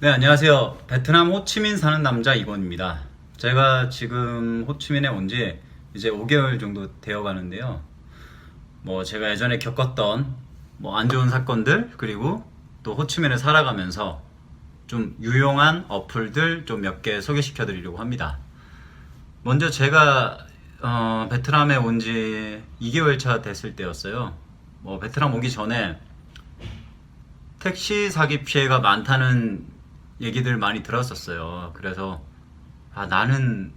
네, 안녕하세요. 베트남 호치민 사는 남자 이건입니다. 제가 지금 호치민에 온 지 이제 5개월 정도 되어 가는데요. 뭐 제가 예전에 겪었던 뭐 안 좋은 사건들 그리고 또 호치민에 살아가면서 좀 유용한 어플들 좀 몇 개 소개시켜 드리려고 합니다. 먼저 제가 어, 베트남에 온 지 2개월 차 됐을 때였어요. 뭐 베트남 오기 전에 택시 사기 피해가 많다는 얘기들 많이 들었었어요. 그래서 아 나는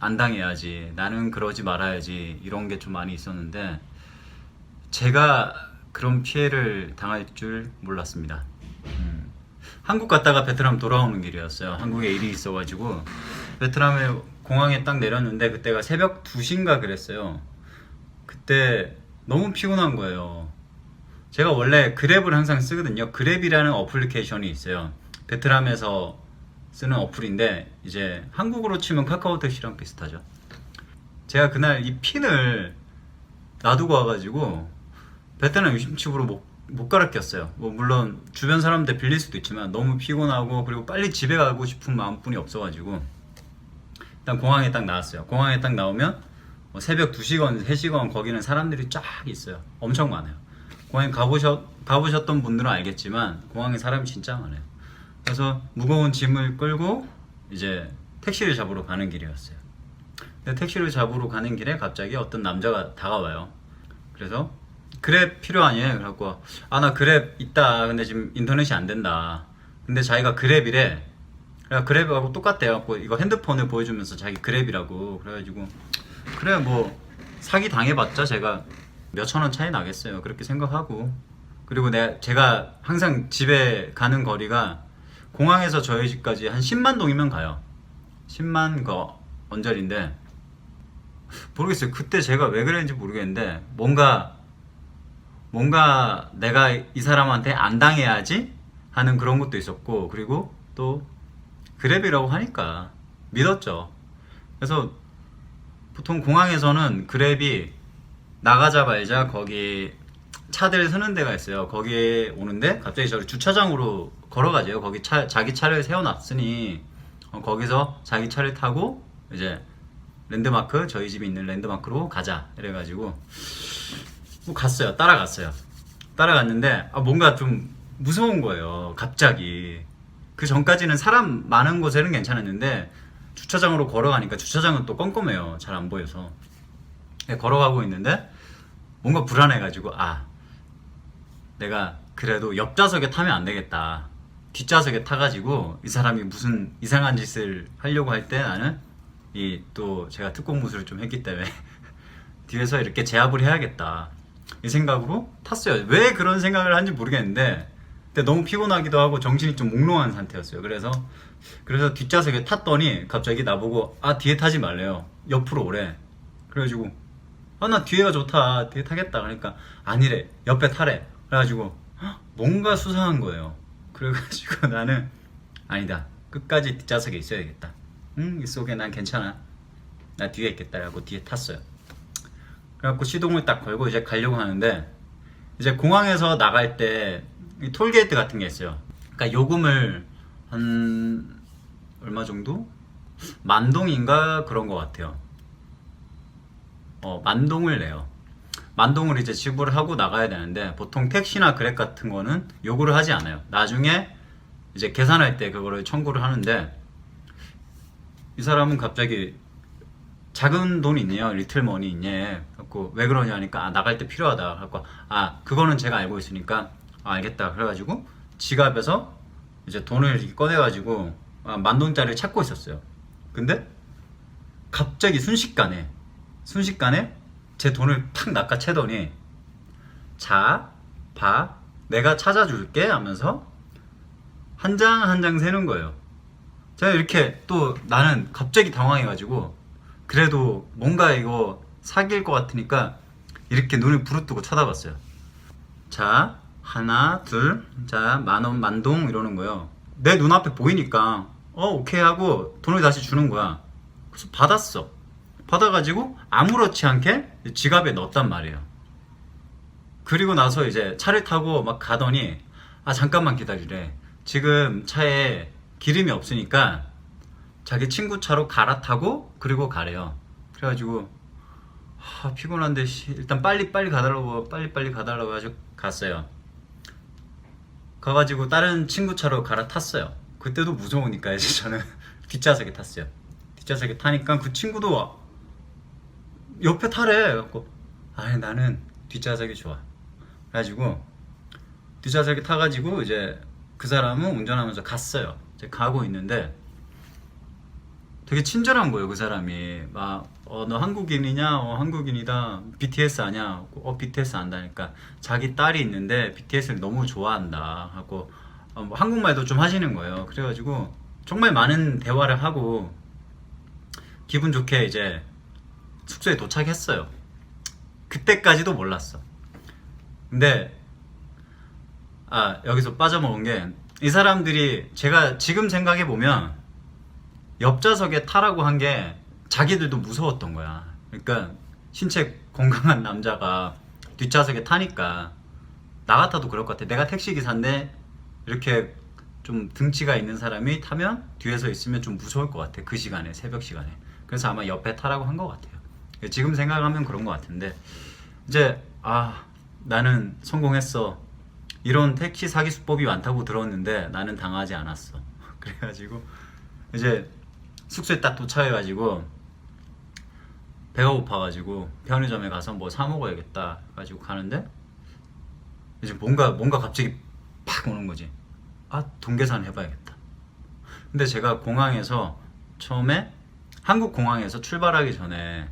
안 당해야지, 나는 그러지 말아야지 이런 게 좀 많이 있었는데 제가 그런 피해를 당할 줄 몰랐습니다. 음. 한국 갔다가 베트남 돌아오는 길이었어요. 한국에 일이 있어가지고 베트남에 공항에 딱 내렸는데 그때가 새벽 2시인가 그랬어요. 그때 너무 피곤한 거예요. 제가 원래 그랩을 항상 쓰거든요. 그랩이라는 어플리케이션이 있어요. 베트남에서 쓰는 어플인데 이제 한국으로 치면 카카오 택시랑 비슷하죠. 제가 그날 이 핀을 놔두고 와가지고 베트남 유심칩으로 못, 못 갈아 꼈어요. 뭐 물론 주변 사람들 빌릴 수도 있지만 너무 피곤하고 그리고 빨리 집에 가고 싶은 마음뿐이 없어가지고 일단 공항에 딱 나왔어요. 공항에 딱 나오면 뭐 새벽 2시간, 3시간 거기는 사람들이 쫙 있어요. 엄청 많아요. 공항에 가보셨, 가보셨던 분들은 알겠지만 공항에 사람이 진짜 많아요. 그래서 무거운 짐을 끌고 이제 택시를 잡으러 가는 길이었어요. 근데 택시를 잡으러 가는 길에 갑자기 어떤 남자가 다가와요. 그래서 그랩 필요하니? 그래갖고 아 나 그랩 있다. 근데 지금 인터넷이 안 된다. 근데 자기가 그랩이래. 그래 그랩하고 똑같대요. 이거 핸드폰을 보여주면서 자기 그랩이라고 그래가지고 그래 뭐 사기 당해봤자 제가 몇 천 원 차이 나겠어요. 그렇게 생각하고 그리고 내 제가 항상 집에 가는 거리가 공항에서 저희 집까지 한 10만 동이면 가요. 10만 거 언저리인데 모르겠어요. 그때 제가 왜 그랬는지 모르겠는데 뭔가 뭔가 내가 이 사람한테 안 당해야지 하는 그런 것도 있었고 그리고 또 그랩이라고 하니까 믿었죠. 그래서 보통 공항에서는 그랩이 나가자 말자 거기 차들 서는 데가 있어요. 거기에 오는데 갑자기 저를 주차장으로 걸어가재요. 거기 차, 자기 차를 세워놨으니 어, 거기서 자기 차를 타고 이제 랜드마크 저희 집이 있는 랜드마크로 가자 이래가지고 뭐 갔어요. 따라갔어요. 따라갔는데 아, 뭔가 좀 무서운 거예요. 갑자기 그 전까지는 사람 많은 곳에는 괜찮았는데 주차장으로 걸어가니까 주차장은 또 껌껌해요. 잘 안 보여서 네, 걸어가고 있는데 뭔가 불안해가지고 아 내가 그래도 옆 좌석에 타면 안 되겠다. 뒷좌석에 타가지고 이 사람이 무슨 이상한 짓을 하려고 할 때 나는 이 또 제가 특공 무술을 좀 했기 때문에 뒤에서 이렇게 제압을 해야겠다. 이 생각으로 탔어요. 왜 그런 생각을 한지 모르겠는데 근데 너무 피곤하기도 하고 정신이 좀 몽롱한 상태였어요. 그래서 그래서 뒷좌석에 탔더니 갑자기 나보고 아 뒤에 타지 말래요. 옆으로 오래. 그래가지고 아 나 뒤에가 좋다. 뒤에 타겠다. 그러니까 아니래. 옆에 타래. 그래가지고 헉, 뭔가 수상한 거예요. 그래가지고 나는 아니다. 끝까지 뒷좌석에 있어야 겠다. 응, 이 속에 난 괜찮아. 나 뒤에 있겠다. 라고 뒤에 탔어요. 그래갖고 시동을 딱 걸고 이제 가려고 하는데 이제 공항에서 나갈 때이 톨게이트 같은 게 있어요. 그러니까 요금을 한 얼마 정도? 만동인가 그런 것 같아요. 어, 만동을 내요. 만동을 이제 지불을 하고 나가야 되는데 보통 택시나 그랩 같은 거는 요구를 하지 않아요. 나중에 이제 계산할 때 그거를 청구를 하는데 이 사람은 갑자기 작은 돈 있네요. 리틀 머니 있네. 갖고 왜 그러냐 하니까 아, 나갈 때 필요하다. 갖고 아 그거는 제가 알고 있으니까 아, 알겠다. 그래가지고 지갑에서 이제 돈을 이렇게 꺼내가지고 아, 만 동짜리를 찾고 있었어요. 근데 갑자기 순식간에 순식간에 제 돈을 탁 낚아채더니 자, 봐, 내가 찾아줄게 하면서 한 장 한 장 세는 거예요. 제가 이렇게 또 나는 갑자기 당황해가지고 그래도 뭔가 이거 사귈 것 같으니까 이렇게 눈을 부릅뜨고 쳐다봤어요. 자, 하나, 둘, 자, 만 원, 만동 이러는 거예요. 내 눈앞에 보이니까 어, 오케이 하고 돈을 다시 주는 거야. 그래서 받았어. 받아가지고 아무렇지 않게 지갑에 넣었단 말이에요. 그리고 나서 이제 차를 타고 막 가더니 아 잠깐만 기다리래. 지금 차에 기름이 없으니까 자기 친구 차로 갈아타고 그리고 가래요. 그래가지고 하, 피곤한데 씨, 일단 빨리 빨리 가달라고 빨리 빨리 가달라고 해가지고 갔어요. 가가지고 다른 친구 차로 갈아탔어요. 그때도 무서우니까 이제 저는 뒷좌석에 탔어요. 뒷좌석에 타니까 그 친구도 와- 옆에 타래. 그래갖고 아니 나는 뒷좌석이 좋아. 그래가지고 뒷좌석에 타가지고 이제 그 사람은 운전하면서 갔어요. 이제 가고 있는데 되게 친절한 거예요 그 사람이. 막 어 너 한국인이냐? 어 한국인이다. BTS 아냐 어 BTS 안다니까. 자기 딸이 있는데 BTS를 너무 좋아한다. 하고 어, 뭐 한국말도 좀 하시는 거예요. 그래가지고 정말 많은 대화를 하고 기분 좋게 이제 숙소에 도착했어요 그때까지도 몰랐어 근데 아 여기서 빠져먹은 게 이 사람들이 제가 지금 생각해 보면 옆좌석에 타라고 한 게 자기들도 무서웠던 거야. 그러니까 신체 건강한 남자가 뒷좌석에 타니까 나 같아도 그럴 것 같아. 내가 택시 기사인데 이렇게 좀 등치가 있는 사람이 타면 뒤에서 있으면 좀 무서울 것 같아. 그 시간에 새벽 시간에. 그래서 아마 옆에 타라고 한 것 같아요. 지금 생각하면 그런 것 같은데 이제 아 나는 성공했어. 이런 택시 사기 수법이 많다고 들었는데 나는 당하지 않았어. 그래가지고 이제 숙소에 딱 도착해가지고 배가 고파가지고 편의점에 가서 뭐 사 먹어야겠다 가지고 가는데 이제 뭔가 뭔가 갑자기 팍 오는 거지. 아 동계산 해봐야겠다. 근데 제가 공항에서 처음에 한국 공항에서 출발하기 전에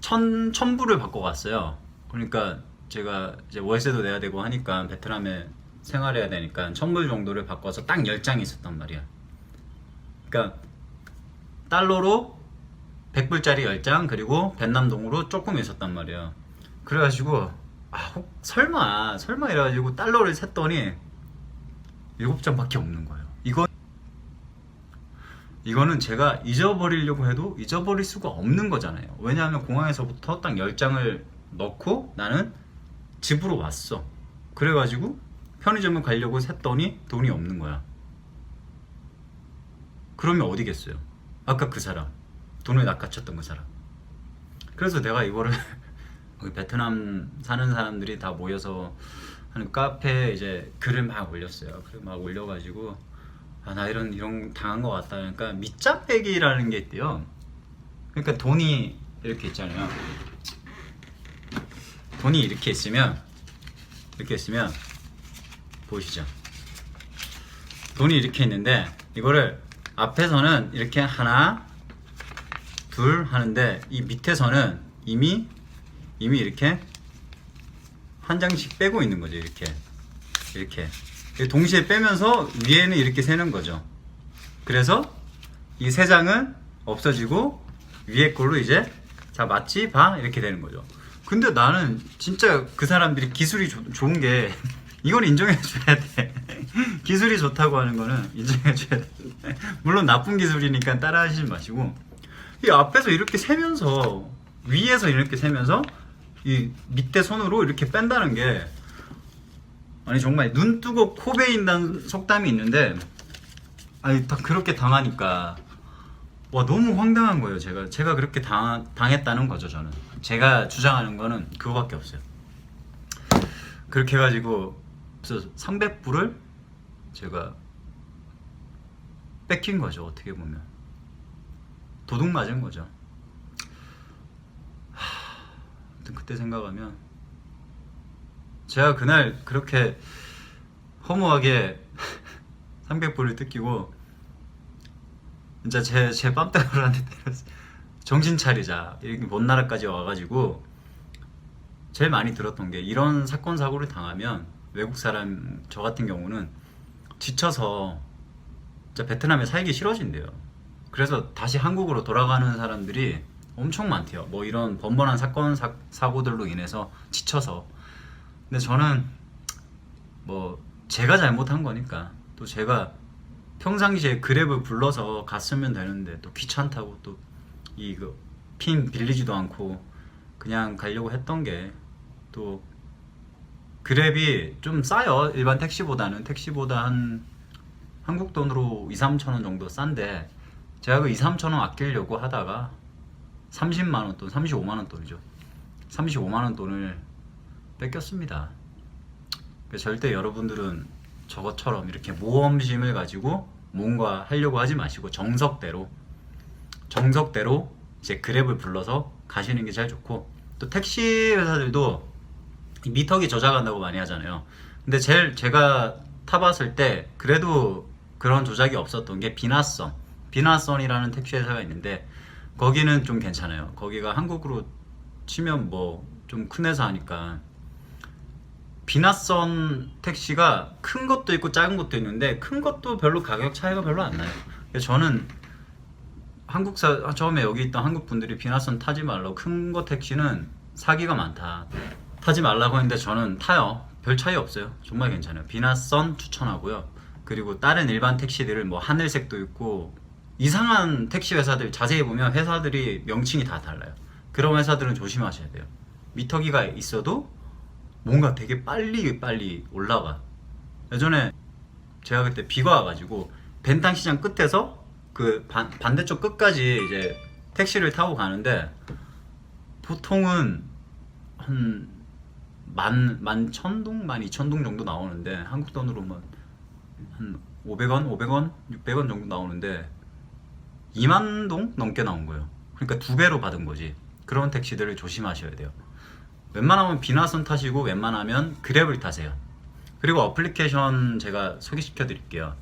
천 천불을 받고 갔어요. 그러니까 제가 이제 월세도 내야 되고 하니까 베트남에 생활해야 되니까 천불 정도를 바꿔서 딱 10장이 있었단 말이야. 그러니까 달러로 100불짜리 10장 그리고 벤남동으로 조금 있었단 말이야. 그래가지고 아 혹- 설마 설마 이래가지고 달러를 셌더니 7장밖에 없는 거예요. 이거 이거는 제가 잊어버리려고 해도 잊어버릴 수가 없는 거잖아요. 왜냐하면 공항에서부터 딱 10장을 넣고 나는 집으로 왔어. 그래가지고 편의점을 가려고 샜더니 돈이 없는 거야. 그러면 어디겠어요? 아까 그 사람. 돈을 낚아챘던 그 사람. 그래서 내가 이거를 베트남 사는 사람들이 다 모여서 하는 카페에 이제 글을 막 올렸어요. 글을 막 올려가지고 아 나 이런 이런 당한 것 같다. 그러니까 밑장 빼기라는 게 있대요. 그러니까 돈이 이렇게 있잖아요. 돈이 이렇게 있으면 이렇게 있으면 보이시죠? 돈이 이렇게 있는데 이거를 앞에서는 이렇게 하나 둘 하는데 이 밑에서는 이미 이미 이렇게 한 장씩 빼고 있는 거죠 이렇게 이렇게 동시에 빼면서 위에는 이렇게 세는 거죠. 그래서 이 세 장은 없어지고 위에 걸로 이제 자 맞지? 봐? 이렇게 되는 거죠. 근데 나는 진짜 그 사람들이 기술이 조- 좋은 게 이건 인정해 줘야 돼. 기술이 좋다고 하는 거는 인정해 줘야 돼. 물론 나쁜 기술이니까 따라 하시지 마시고. 이 앞에서 이렇게 세면서 위에서 이렇게 세면서 이 밑에 손으로 이렇게 뺀다는 게 아니 정말 눈 뜨고 코 베인다는 속담이 있는데 아니 다 그렇게 당하니까 와 너무 황당한 거예요. 제가 제가 그렇게 당, 당했다는 거죠 저는. 제가 주장하는 거는 그거밖에 없어요. 그렇게 해가지고 그래서 300불을 제가 뺏긴 거죠 어떻게 보면. 도둑 맞은 거죠. 하, 그때 생각하면 제가 그날 그렇게 허무하게 300불을 뜯기고 진짜 제, 제 뺨때문에 때렸어 정신 차리자 이렇게 먼 나라까지 와가지고 제일 많이 들었던 게 이런 사건 사고를 당하면 외국 사람 저 같은 경우는 지쳐서 진짜 베트남에 살기 싫어진대요. 그래서 다시 한국으로 돌아가는 사람들이 엄청 많대요. 뭐 이런 번번한 사건 사, 사고들로 인해서 지쳐서. 근데 저는 뭐 제가 잘못한 거니까 또 제가 평상시에 그랩을 불러서 갔으면 되는데 또 귀찮다고 또 이거 핀 빌리지도 않고 그냥 가려고 했던 게 또 그랩이 좀 싸요 일반 택시보다는 택시보다 한, 한국 돈으로 2, 3천 원 정도 싼데 제가 그 2, 3천 원 아끼려고 하다가 30만 원 돈, 35만 원 돈이죠. 35만 원 돈을 뺏겼습니다. 절대 여러분들은 저것처럼 이렇게 모험심을 가지고 뭔가 하려고 하지 마시고 정석대로 정석대로 이제 그랩을 불러서 가시는 게 제일 좋고 또 택시 회사들도 이 미터기 조작한다고 많이 하잖아요. 근데 제일 제가 타봤을 때 그래도 그런 조작이 없었던 게 비나선 비나선이라는 택시 회사가 있는데 거기는 좀 괜찮아요. 거기가 한국으로 치면 뭐 좀 큰 회사 하니까 비나선 택시가 큰 것도 있고 작은 것도 있는데 큰 것도 별로 가격 차이가 별로 안 나요. 저는 한국사 아, 처음에 여기 있던 한국 분들이 비나선 타지 말라고 큰 거 택시는 사기가 많다. 타지 말라고 했는데 저는 타요. 별 차이 없어요. 정말 괜찮아요. 비나선 추천하고요. 그리고 다른 일반 택시들을 뭐 하늘색도 있고 이상한 택시 회사들 자세히 보면 회사들이 명칭이 다 달라요. 그런 회사들은 조심하셔야 돼요. 미터기가 있어도 뭔가 되게 빨리 빨리 올라가. 예전에 제가 그때 비가 와가지고 벤탕 시장 끝에서 그 반, 반대쪽 끝까지 이제 택시를 타고 가는데 보통은 한 만, 만 천동, 만 이천 동 정도 나오는데 한국 돈으로 뭐한 500원, 500원, 600원 정도 나오는데 2만 동 넘게 나온 거예요. 그러니까 두 배로 받은 거지. 그런 택시들을 조심하셔야 돼요. 웬만하면 비나선 타시고 웬만하면 그랩을 타세요. 그리고 어플리케이션 제가 소개시켜 드릴게요.